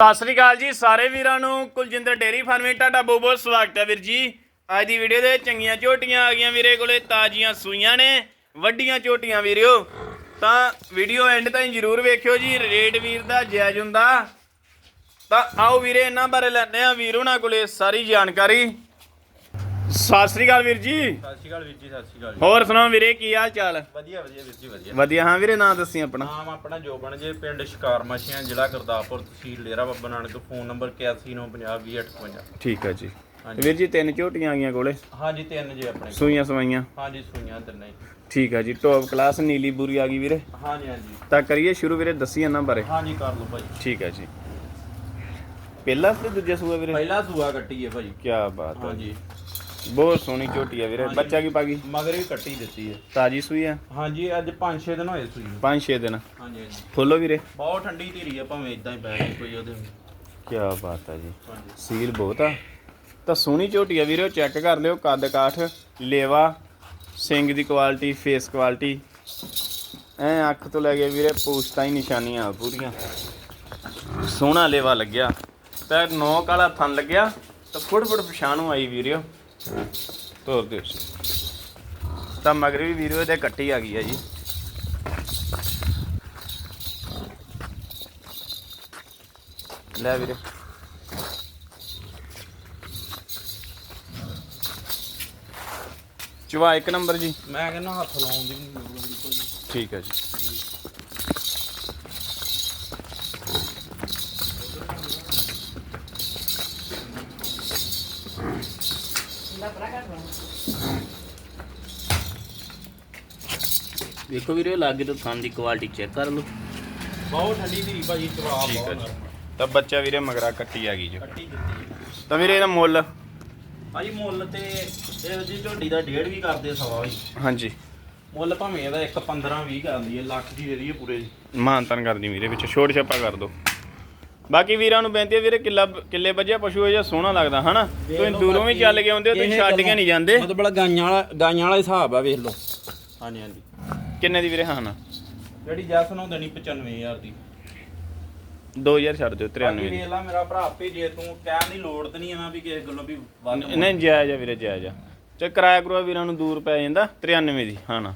ਸਤਿ ਸ੍ਰੀ ਅਕਾਲ ਜੀ ਸਾਰੇ ਵੀਰਾਂ ਨੂੰ, ਕੁਲਜਿੰਦਰ ਡੇਰੀ ਫਾਰਮਿੰਗ ਤੁਹਾਡਾ ਬਹੁਤ ਬਹੁਤ ਸਵਾਗਤ ਹੈ ਵੀਰ ਜੀ। ਅੱਜ ਦੀ ਵੀਡੀਓ ਦੇ ਚੰਗੀਆਂ ਝੋਟੀਆਂ ਆ ਗਈਆਂ ਵੀਰੇ ਕੋਲੇ, ਤਾਜ਼ੀਆਂ ਸੂਈਆਂ ਨੇ, ਵੱਡੀਆਂ ਝੋਟੀਆਂ ਵੀਰਿਓ। ਤਾਂ ਵੀਡੀਓ ਐਂਡ ਤਾਈਂ ਜਰੂਰ ਵੇਖਿਓ ਜੀ, ਰੇਟ ਵੀਰ ਦਾ ਜਾਇਜ਼ ਹੁੰਦਾ। ਤਾਂ ਆਓ ਵੀਰੇ, ਇਹਨਾਂ ਬਾਰੇ ਲੈਣੇ ਆ ਵੀਰ ਉਹਨਾਂ ਕੋਲੇ ਸਾਰੀ ਜਾਣਕਾਰੀ। ਸਤਿ ਸ੍ਰੀ ਅਕਾਲ ਵੀਰ ਜੀ। ਸਤਿ ਸ਼੍ਰੀ ਅਕਾਲ ਵੀਰ ਜੀ ਸਤਿ ਸ਼੍ਰੀ ਅਕਾਲ ਜੀ। ਹੋਰ ਸੁਣਾਓ ਵੀਰੇ ਕੀ ਹਾਲ ਚਾਲ? ਵਧੀਆ ਵਧੀਆ ਵੀਰ ਜੀ ਵਧੀਆ। ਵਧੀਆ ਹਾਂ ਵੀਰੇ ਨਾਂ ਦੱਸੀ ਆਪਣਾ। ਨਾਮ ਆਪਣਾ ਜੋਬਨ ਜੇ ਪਿੰਡ ਸ਼ਿਕਾਰ ਮੱਛੀਆਂ ਜ਼ਿਲ੍ਹਾ ਗੁਰਦਾਸਪੁਰ ਤਹਿਸੀਲ ਡੇਰਾ ਬਾਬਾ ਨਾਨਕ ਫੋਨ ਨੰਬਰ 8195020855 ਠੀਕ ਹੈ ਜੀ। ਹਾਂਜੀ। ਵੀਰ ਜੀ ਤਿੰਨ ਝੋਟੀਆਂ ਆ ਗਈਆਂ ਕੋਲੇ? ਹਾਂਜੀ ਤਿੰਨ ਜੇ ਆਪਣੇ ਸੂਈਆਂ ਸਵਾਈਆਂ? ਹਾਂਜੀ ਸੂਈਆਂ ਤਿੰਨੇ। ਹੀ। ਠੀਕ ਹੈ ਜੀ ਟੌਪ ਕਲਾਸ ਨੀਲੀ ਬੂਰੀ ਆ ਗਈ ਵੀਰੇ। ਹਾਂਜੀ ਹਾਂਜੀ। ਤਾਂ ਕਰੀਏ ਸ਼ੁਰੂ ਵੀਰੇ ਦੱਸੀ ਇਹਨਾਂ ਬਾਰੇ। ਹਾਂਜੀ ਕਰ ਲਓ ਭਾਜੀ ਠੀਕ ਹੈ ਜੀ। ਪਹਿਲਾ ਤੇ ਦੂਜਾ ਸੂਆ ਵੀਰੇ? ਪਹਿਲਾ ਸੂਆ ਕੱਟੀ ਹੈ ਭਾਜੀ ਕੀ ਬਾਤ ਹੈ ਹਾਂਜੀ। ਬਹੁਤ ਸੋਹਣੀ ਝੋਟੀ ਹੈ ਵੀਰੇ। ਹਾਂਜੀ। ਬੱਚਾ ਕੀ ਪਾ ਗਈ? ਮਗਰ ਵੀ ਕੱਟੀ ਦਿੱਤੀ ਹੈ ਤਾਜੀ ਸੂਈ ਹੈ ਹਾਂਜੀ ਅੱਜ 5-6 ਦਿਨ ਹੋਏ ਸੂਈ ਨੂੰ। 5-6 ਦਿਨ। ਹਾਂਜੀ ਹਾਂਜੀ। ਖੋਲੋ ਵੀਰੇ? ਬਹੁਤ ਠੰਡੀ ਧੀਰੀ ਆ ਭਾਵੇਂ ਇਦਾਂ ਹੀ ਪੈ ਗਈ ਕੋਈ ਉਹਦੇ ਕੀ ਬਾਤ ਹੈ ਜੀ। ਹਾਂਜੀ। ਸੀਲ ਬਹੁਤ ਆ। ਤਾਂ ਸੋਹਣੀ ਝੋਟੀ ਆ ਵੀਰੇ ਚੈੱਕ ਕਰ ਲਿਓ ਕੱਦ ਕਾਠ ਲੇਵਾ ਸਿੰਗ ਦੀ ਕੁਆਲਿਟੀ ਫੇਸ ਕੁਆਲਿਟੀ। ਐ ਅੱਖ ਤੋਂ ਲੈ ਕੇ ਵੀਰੇ ਪੂਛ ਹੀ ਨਿਸ਼ਾਨੀਆਂ ਆ ਪੂਰੀਆਂ। ਸੋਹਣਾ ਲੇਵਾ ਲੱਗਿਆ। ਤਾਂ ਨੌ ਕਾਲਾ ਥਣ ਲੱਗਿਆ ਤਾਂ ਫੁੱਟ ਫੁੱਟ ਪਛਾਣੂ ਆਈ ਵੀਰਿਓ ਤੋਰ ਦਿਓ। ਤਾਂ ਮਗਰ ਵੀ ਵੀਡੀਓ ਦੇ ਕੱਟੀ ਆ ਗਈ ਆ ਜੀ। ਲੈ ਵੀਰੇ। ਚਵਾ ਇੱਕ ਨੰਬਰ ਜੀ। ਮੈਂ ਕਹਿੰਦਾ ਹੱਥ ਲਾਉਣ ਦੀ ਲੋੜ ਠੀਕ ਹੈ ਜੀ। ਵੇਖੋ ਵੀਰੇ ਲਾਗੇ ਤੋਂ ਥਣ ਦੀ ਕੁਆਲਿਟੀ ਚੈੱਕ ਕਰ ਲਓ। ਬਹੁਤ ਠੰਡੀ ਧੀਰੀ ਭਾਜੀ ਚਵਾ ਠੀਕ ਹੈ ਬਹੁਤ ਜੀ ਤਾਂ ਬੱਚਾ ਵੀਰੇ ਮਗਰਾ ਕੱਟੀ ਆ ਗਈ ਜੀ। ਕੱਟੀ ਦਿੱਤੀ। ਹੈ। ਤਾਂ ਵੀਰੇ ਇਹਦਾ ਮੁੱਲ? ਭਾਜੀ ਮੁੱਲ ਤੇ ਇਹ ਜੀ ਝੋਡੀ ਦਾ ਡੇਢ ਵੀ ਕਰਦੇ ਸਵਾ ਵੀ। ਹਾਂਜੀ। ਮੁੱਲ ਭਾਵੇਂ ਇਹਦਾ 1 15 20 ਕਰਦੀ ਹੈ ਲੱਖ ਦੀ ਦੇ ਦਈਏ ਪੂਰੇ ਜੀ। ਮਾਨਤਨ ਕਰਦੀ ਵੀਰੇ ਵਿੱਚ ਛੋੜ ਛਾਪਾ ਕਰ ਦੋ। ਬਾਕੀ ਵੀਰਾਂ ਨੂੰ ਬੇਨਤੀ ਹੈ ਵੀਰੇ ਕਿੱਲਾ ਕਿੱਲੇ ਵੱਜਿਆ ਪਸ਼ੂ ਇਹ ਜਿਹਾ ਸੋਹਣਾ ਲੱਗਦਾ ਹਨਾ? ਤੁਸੀਂ ਦੂਰੋਂ ਵੀ ਚੱਲ ਕੇ ਆਉਂਦੇ ਹੋ ਤੁਸੀਂ ਛੱਡ ਕੇ ਨਹੀਂ ਜਾਂਦੇ। ਮਤਲਬ ਗਾਈਆਂ ਵਾਲਾ ਗਾਈਆਂ ਵਾਲਾ ਹਿਸਾਬ ਆ ਵੇਖ ਲਓ। ਹਾਂਜੀ ਹਾਂਜੀ। ਕਿੰਨੇ ਦੀ ਵੀਰੇ ਹਾਂ ਜਿਹੜੀ ਜੈਸ ਨੂੰ ਦੇਣੀ 95000 ਦੀ। 2000 ਛੱਡ ਦਿਓ 93 ਬਾਕੀ ਦੀ। ਵੇਖ ਲਾ ਮੇਰਾ ਭਰਾ ਆਪੇ ਜੇ ਤੂੰ ਕਹਿਣ ਦੀ ਲੋੜ ਤੇ ਨਹੀਂ ਆ ਨਾ ਵੀ ਕਿਸੇ ਗੱਲੋਂ ਵੀ ਵੱਧ ਨਹੀਂ ਜਾਇਜ਼ ਆ ਵੀਰੇ ਜਾਇਜ਼ ਆ। ਤੇ ਕਿਰਾਇਆ ਕਰੂਆ ਵੀਰਾਂ ਨੂੰ ਦੂਰ ਪੈ ਜਾਂਦਾ 93 ਦੀ ਹਾਂ ਨਾ।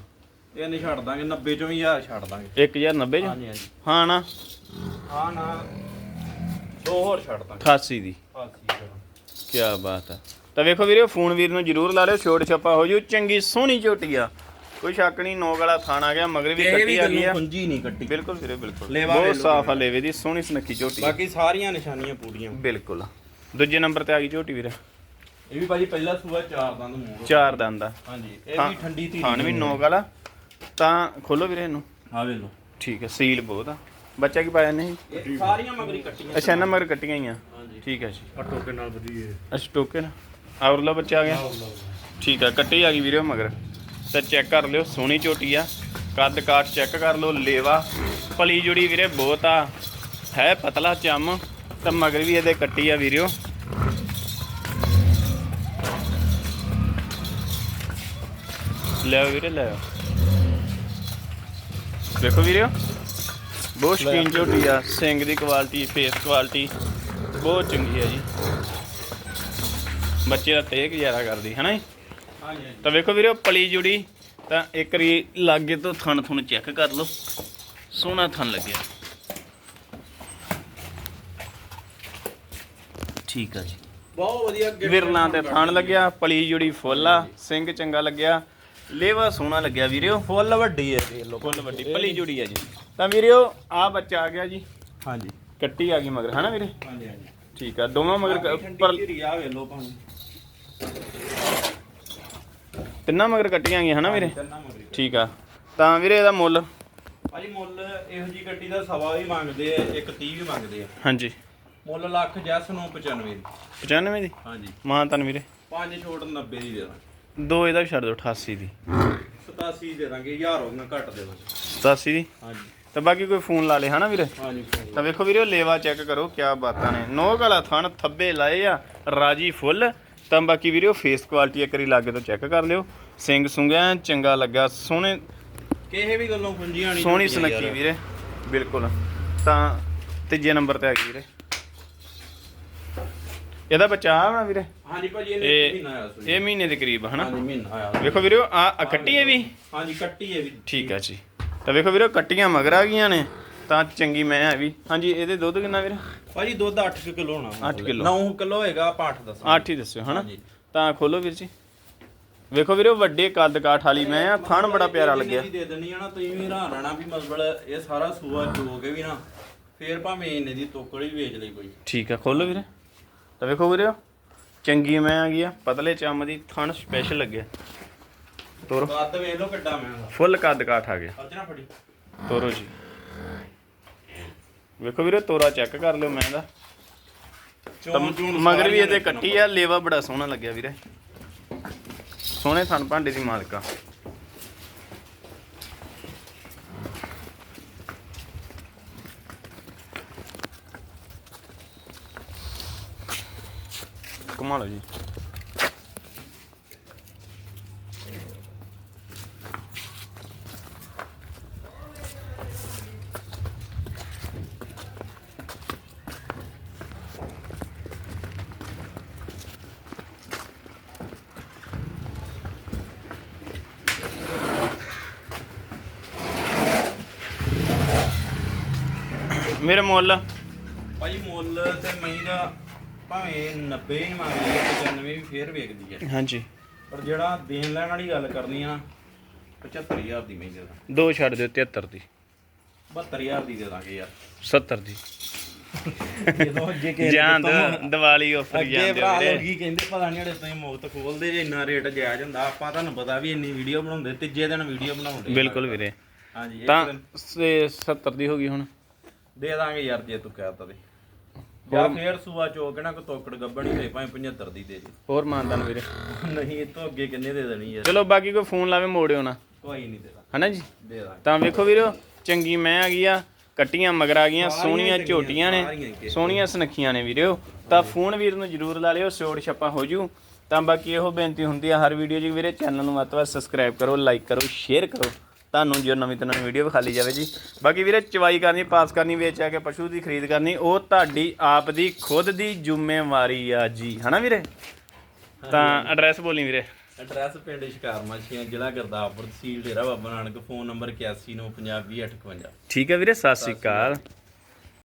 ਇਹ ਨਹੀਂ ਛੱਡ ਦਾਂਗੇ 90 ਚੋਂ ਵੀ ਹਜ਼ਾਰ ਛੱਡ ਦਾਂਗੇ। 1090 ਚ? ਹਾਂਜੀ ਹਾਂਜੀ। ਹਾਂ ਨਾ। ਹਾਂ ਨਾ ਦੋ ਹੋਰ ਛੱਡ ਦਾਂਗੇ। 88 ਦੀ। ਕੀ ਬਾਤ ਆ। ਤਾਂ ਵੇਖੋ ਵੀਰੇ ਫੋਨ ਵੀਰ ਨੂੰ ਜਰੂਰ ਲਾ ਲਿਓ ਛੋਟ ਛੱਪਾ ਹੋ ਜੂ। ਚੰਗੀ ਸੋਹਣੀ ਝੋਟੀ ਆ। ਕੋਈ ਸ਼ੱਕ ਨਹੀਂ ਨੋਕ ਵਾਲਾ ਥਾਣ ਆ ਗਿਆ ਮਗਰ ਵੀ ਕੱਟੀ ਆ ਗਈ ਆ। ਕੁੰਜੀ ਨਹੀਂ ਕੱਟੀ। ਬਿਲਕੁਲ ਵੀਰੇ ਬਿਲਕੁਲ। ਲੇਵਾ ਬਹੁਤ ਸਾਫ਼ ਆ ਲੇਵੇ ਦੀ ਸੋਹਣੀ ਸੁਨੱਖੀ ਝੋਟੀ। ਆ। ਬਾਕੀ ਸਾਰੀਆਂ ਨਿਸ਼ਾਨੀਆਂ ਪੂਰੀਆਂ। ਬਿਲਕੁਲ। ਦੂਜੇ ਨੰਬਰ ਤੇ ਆ ਗਈ ਝੋਟੀ ਵੀਰੇ। ਇਹ ਵੀ ਭਾਜੀ ਪਹਿਲਾ ਸੂਆ ਚਾਰ ਦੰਦ ਮੂੰਹ ਚਾਰ ਦੰਦ ਆ। ਹਾਂਜੀ ਇਹ ਹਾਂ, ਵੀ ਠੰਡੀ ਧੀਰੀ ਥਾਣ ਵੀ ਨੋਕ ਵਾਲਾ ਤਾਂ ਖੋਲੋ ਵੀਰੇ ਇਹਨੂੰ। ਆ ਵੇ ਲੋ ਠੀਕ ਹੈ ਸੀਲ ਬਹੁਤ ਆ। ਬੱਚਾ ਕੀ ਪਾਇਆ ਨਹੀਂ? ਇਹ ਸਾਰੀਆਂ ਮਗਰੀ ਕੱਟੀਆਂ ਅੱਛਾ ਇਹਨਾਂ ਮਗਰ ਕੱਟੀਆਂ ਹੀ ਆ। ਹਾਂਜੀ। ਠੀਕ ਹੈ ਜੀ। ਅਟੋ ਕੇ ਨਾਲ ਵਧੀਆ। ਅੱਛਾ ਟੋਕੇ ਨਾ ਆਵਰਲਾ ਬੱਚਾ ਆ ਗਿਆ। ਠੀਕ ਆ ਕੱਟੀ ਆ ਗਈ ਵੀਰੇ ਮਗਰ। ਤੇ ਚੈੱਕ ਕਰ ਲਿਓ ਸੋਹਣੀ ਝੋਟੀ ਆ। ਕੱਦ ਕਾਠ ਚੈੱਕ ਕਰ ਲਓ ਲੇਵਾ। ਪਲੀ ਜੁੜੀ ਵੀਰੇ ਬਹੁਤ ਆ। ਹੈ ਪਤਲਾ ਚੰਮ ਤੇ ਮਗਰ ਵੀ ਇਹਦੇ ਕੱਟੀ ਆ ਵੀਰਿਓ। ਲੈ ਵੀਰੇ ਲੈ। ਦੇਖੋ ਵੀਰਿਓ ਬਹੁਤ ਸ਼ਕੀਨ ਝੋਟੀ ਆ। ਸਿੰਗ ਦੀ ਕੁਆਲਿਟੀ ਫੇਸ ਕੁਆਲਿਟੀ ਬਹੁਤ ਚੰਗੀ ਆ ਜੀ। ਬੱਚੇ ਦਾ ਤੇ ਗੁਜ਼ਾਰਾ ਕਰਦੀ ਹੈ ਨਾ ਜੀ? ਹਾਂਜੀ ਤਾਂ ਵੇਖੋ ਵੀਰੇ ਪਲੀ ਜੁੜੀ ਤਾਂ ਇੱਕ ਰੀ ਲਾਗੇ ਤੋਂ ਥਣ ਥਣ ਚੈੱਕ ਕਰ ਲਓ। ਸੋਹਣਾ ਥਣ ਲੱਗਿਆ। ਠੀਕ ਆ ਜੀ। ਬਹੁਤ ਵਧੀਆ ਵਿਰਲਾਂ ਤੇ ਥਣ ਲੱਗਿਆ ਪਲੀ ਜੁੜੀ ਫੁੱਲ ਆ ਸਿੰਘ ਚੰਗਾ ਲੱਗਿਆ। ਲੇਵਾ ਸੋਹਣਾ ਲੱਗਿਆ ਵੀਰਿਓ ਫੁੱਲ ਵੱਡੀ ਹੈ। ਦੇਖ ਲਓ ਫੁੱਲ ਵੱਡੀ ਪਲੀ ਜੁੜੀ ਆ ਜੀ। ਤਾਂ ਵੀਰਿਓ ਆ ਬੱਚਾ ਆ ਗਿਆ ਜੀ। ਹਾਂਜੀ। ਕੱਟੀ ਆ ਗਈ ਮਗਰ ਹਨਾ ਵੀਰੇ? ਹਾਂਜੀ ਹਾਂਜੀ। ਠੀਕ ਆ ਦੋਵਾਂ ਮਗਰ ਪਰ ਆ ਵੇ ਲੋ ਭਾਵੇਂ। ਤਿੰਨਾਂ ਮਗਰ ਕੱਟੀਆਂ ਗਈਆਂ ਹਨਾ ਵੀਰੇ? ਤਿੰਨਾਂ ਮਗਰੀ ਠੀਕ ਆ। ਤਾਂ ਵੀਰੇ ਇਹਦਾ ਮੁੱਲ? ਭਾਜੀ ਮੁੱਲ ਇਹੋ ਜੀ ਗੱਡੀ ਦਾ ਸਵਾ ਵੀ ਮੰਗਦੇ ਆ ਇੱਕ 30 ਵੀ ਮੰਗਦੇ ਆ। ਹਾਂਜੀ। ਮੁੱਲ ਲੱਖ ਜੈਸ ਨੂੰ 95 ਦੀ। 95 ਦੀ? ਹਾਂਜੀ। ਮਾਂ ਤਨ ਵੀਰੇ। ਪੰਜ ਛੋਟ 90 ਦੀ ਦੇ ਦਾਂਗੇ। ਦੋ ਇਹਦਾ ਵੀ ਛੱਡ ਦਿਓ 88 ਦੀ। 87 ਦੇ ਦਾਂਗੇ 1000 ਉਹਨਾਂ ਘੱਟ ਦੇ ਦਾਂਗੇ। 87 ਦੀ? ਹਾਂਜੀ। ਤਾਂ ਬਾਕੀ ਕੋਈ ਫੋਨ ਲਾ ਲੇ ਹਨਾ ਵੀਰੇ? ਹਾਂਜੀ ਤਾਂ ਵੇਖੋ ਵੀਰੇ ਲੇਵਾ ਚੈੱਕ ਕਰੋ ਕਿਆ ਬਾਤਾਂ ਨੇ। ਨੋਕ ਵਾਲਾ ਥਣ ਥੱਬੇ ਲਾਏ ਆ ਰਾਜੀ ਫੁੱਲ। ਤਾਂ ਬਾਕੀ ਵੀਰੇ ਫੇਸ ਕੁਆਲਿਟੀ ਇੱਕ ਵਾਰੀ ਲਾਗੇ ਤੋਂ ਚੈੱਕ ਕਰ ਲਿਓ। ਸਿੰਘ ਸੁੰਗਿਆ ਚੰਗਾ ਲੱਗਾ ਸੋਹਣੇ ਕਿਸੇ ਵੀ ਗੱਲੋਂ ਪੁੰਜੀਆਂ ਨਹੀਂ ਸੋਹਣੀ ਸੁਨੱਖੀ ਵੀਰੇ ਬਿਲਕੁਲ। ਤਾਂ ਤੀਜੇ ਨੰਬਰ ਤੇ ਆ ਗਈ ਵੀਰੇ। ਇਹਦਾ ਬੱਚਾ ਆਣਾ ਵੀਰੇ? ਹਾਂਜੀ ਭਾਜੀ ਇਹਨੇ ਇਹ- ਮਹੀਨਾ ਆਇਆ ਸੂਈ ਇਹ ਮਹੀਨੇ ਦੇ ਕਰੀਬ ਹਨਾ? ਹਾਂਜੀ ਮਹੀਨਾ ਆਇਆ ਵੇਖੋ ਵੀਰੇ ਆ ਆ ਕੱਟੀ ਹੈ ਵੀ? ਹਾਂਜੀ ਕੱਟੀ ਹੈ ਵੀ। ਠੀਕ ਆ ਜੀ। ਤਾਂ ਵੇਖੋ ਵੀਰੇ ਕੱਟੀਆਂ ਮਗਰ ਆ ਗਈਆਂ ਨੇ। ਤਾਂ ਚੰਗੀ ਮੈਂ ਹੈ ਵੀ। ਹਾਂਜੀ ਇਹਦੇ ਦੁੱਧ ਕਿੰਨਾ ਵੀਰੇ? ਭਾਜੀ ਦੁੱਧ 8 ਕਿਲੋ ਹੋਣਾ ਅੱਠ ਕਿੱਲੋ। 9 ਕਿਲੋ ਹੋਏਗਾ ਆਪਾਂ 8 ਦੱਸਾਂ 8 ਹੀ ਦੱਸਿਓ ਹਨਾ? ਹਾਂਜੀ। ਤਾਂ ਖੋਲੋ ਵੀਰ ਜੀ। ਵੇਖੋ ਵੀਰੇ ਵੱਡੇ ਕੱਦ ਕਾਠ ਵਾਲੀ ਮੈਂ ਆ ਥਣ ਬੜਾ ਪਿਆਰਾ ਲੱਗਿਆ। ਦੇ ਦੇਣੀ ਆ ਨਾ ਤੁਸੀਂ ਵੀ ਹੈਰਾਨ ਰਹਿਣਾ ਵੀ ਮਤਲਬ ਇਹ ਸਾਰਾ ਸੂਆ ਚੋ ਕੇ ਵੀ ਨਾ ਫੇਰ ਭਾਵੇਂ ਇਹਨੇ ਦੀ ਤੋਕੜ ਹੀ ਵੇਚ ਲਈ ਕੋਈ। ਠੀਕ ਆ ਖੋਲੋ ਵੀਰੇ। ਤਾਂ ਵੇਖੋ ਵੀਰੇ ਚੰਗੀ ਮੈਂ ਆ ਗਈ ਆ ਪਤਲੇ ਚੰਮ ਦੀ ਥਣ ਸਪੈਸ਼ਲ ਲੱਗਿਆ। ਤੋਰੋ। ਕੱਦ ਵੇਖ ਲਓ ਕਿੱਡਾ ਮੈਂ ਫੁੱਲ ਕੱਦ ਕਾਠ ਆ ਗਿਆ। ਅਰਜਨਾ ਫੜੀ। ਤੋਰੋ ਜੀ। ਵੇਖੋ ਵੀਰੇ ਤੋਰਾ ਚੈੱਕ ਕਰ ਲਿਓ ਮੈਂ ਦਾ ਮਗਰ ਵੀ ਇਹਦੇ ਕੱਟੀ ਆ ਲੇਵਾ ਬੜਾ ਸੋਹਣਾ ਲੱਗਿਆ ਵੀਰੇ। ਸੋਹਣੇ ਥਣ ਭਾਂਡੇ ਦੀ ਮਾਲਕਾ ਕਮਾ ਲਓ ਜੀ। ਮੇਰੇ ਮੁੱਲ। ਭਾਜੀ ਮੁੱਲ ਤੇ ਮਈ ਦਾ ਭਾਵੇਂ 90 ਹੀ ਮੰਗ ਲਈ 95 ਵੀ ਫੇਰ ਵੇਚਦੀ ਹੈ ਹਾਂਜੀ। ਪਰ ਜਿਹੜਾ ਦੇਣ ਲੈਣ ਵਾਲੀ ਗੱਲ ਕਰਨੀ ਆ 75000 ਦੀ ਮਈ ਦੇ। ਦਾਂ ਦੋ ਛੱਡ ਦਿਓ 73 ਦੀ। 72000 ਦੀ ਦੇ ਦਾਂਗੇ ਯਾਰ। 70 ਦੀ। ਜਦੋਂ ਅੱਗੇ ਕਿਸੇ ਜਾਂ ਦਿੱਤਾ- ਦੀਵਾਲੀ ਆਫਰ ਅੱਗੇ ਜਾਂਦੇ ਭਰਾ ਵੀਰੇ ਲੋਕੀ ਕਹਿੰਦੇ ਪਤਾ ਨਹੀਂ ਹੜੇ ਤੁਸੀਂ ਮੁਫਤ ਖੋਲਦੇ ਜੇ ਇੰਨਾ ਰੇਟ ਜਾਇਜ਼ ਹੁੰਦਾ। ਆਪਾਂ ਤੁਹਾਨੂੰ ਪਤਾ ਵੀ ਇੰਨੀ ਵੀਡੀਓ ਬਣਾਉਂਦੇ ਤੀਜੇ ਦਿਨ ਵੀਡੀਓ ਬਣਾਉਂਦੇ ਬਿਲਕੁਲ ਵੀਰੇ। ਹਾਂਜੀ ਇੱਕ ਤਾਂ ਦਿਨ। ਸੇ 70 ਦੀ ਹੋ ਗਈ ਹੁਣ। ਦੇ ਦਾਂਗੇ ਯਾਰ ਜੇ ਤੂੰ ਕਹਿਤਾ ਤੇ ਜਾਂ ਫੇਰ ਸੂਆ ਚੋਕ ਨਾ ਕੋ ਤੋਕੜ ਗੱਬਣੀ ਦੇ ਭਾਵੇਂ 75 ਦੀ ਦੇ ਦੇ। ਹੋਰ ਮਾਨਦਾਨ ਵੀਰੇ। ਨਹੀਂ ਇਹ ਤੋਂ ਅੱਗੇ ਕਿੰਨੇ ਦੇ ਦੇਣੀ ਯਾਰ? ਚਲੋ ਬਾਕੀ ਕੋਈ ਫੋਨ ਲਾਵੇ ਮੋੜਿਓ ਨਾ। ਕੋਈ ਨਹੀਂ ਦੇਦਾ ਹਨਾ ਜੀ? ਦੇ ਦਾਂਗੇ। ਤਾਂ ਵੇਖੋ ਵੀਰੋ ਚੰਗੀ ਮੈਂ ਆ ਗਈ ਆ ਕੱਟੀਆਂ ਮਗਰ ਆ ਗਈਆਂ ਸੋਹਣੀਆਂ ਝੋਟੀਆਂ ਨੇ। ਸੋਹਣੀਆਂ ਸੁਨੱਖੀਆਂ ਨੇ ਵੀਰੋ। ਤਾਂ ਫੋਨ ਵੀਰ ਨੂੰ ਜਰੂਰ ਲਾ ਲਿਓ ਛੋੜ ਛੱਪਾ ਹੋ ਜੂ। ਤਾਂ ਬਾਕੀ ਇਹੋ ਬੇਨਤੀ ਹੁੰਦੀ ਆ ਹਰ ਵੀਡੀਓ 'ਚ ਵੀਰੇ ਚੈਨਲ ਨੂੰ ਵੱਧ ਤੋਂ ਵੱਧ ਸਬਸਕ੍ਰਾਈਬ ਕਰੋ ਲਾਈਕ ਕਰੋ ਸ਼ੇਅਰ ਕਰੋ। ਤੁਹਾਨੂੰ ਜੋ ਨਵੀਂ ਤੋਂ ਨਵੀਂ ਵੀਡੀਓ ਵਿਖਾਲੀ ਜਾਵੇ ਜੀ। ਬਾਕੀ ਵੀਰੇ ਚਵਾਈ ਕਰਨੀ ਪਾਸ ਕਰਨੀ ਵੇਚ ਆ ਕੇ ਪਸ਼ੂ ਦੀ ਖਰੀਦ ਕਰਨੀ ਉਹ ਤੁਹਾਡੀ ਆਪ ਦੀ ਖੁਦ ਦੀ ਜ਼ਿੰਮੇਵਾਰੀ ਆ ਜੀ। ਹਨਾ ਵੀਰੇ? ਤਾਂ ਐਡਰੈਸ ਬੋਲੀ ਵੀਰੇ। ਐਡਰੈਸ ਪਿੰਡ ਸ਼ਿਕਾਰ ਮਾਛੀਆਂ ਜ਼ਿਲ੍ਹਾ ਗੁਰਦਾਸਪੁਰ ਤਹਿਸੀਲ ਡੇਰਾ ਬਾਬਾ ਨਾਨਕ ਫੋਨ ਨੰਬਰ 8195020858 ਠੀਕ ਹੈ ਵੀਰੇ ਸਤਿ ਸ਼੍ਰੀ ਅਕਾਲ।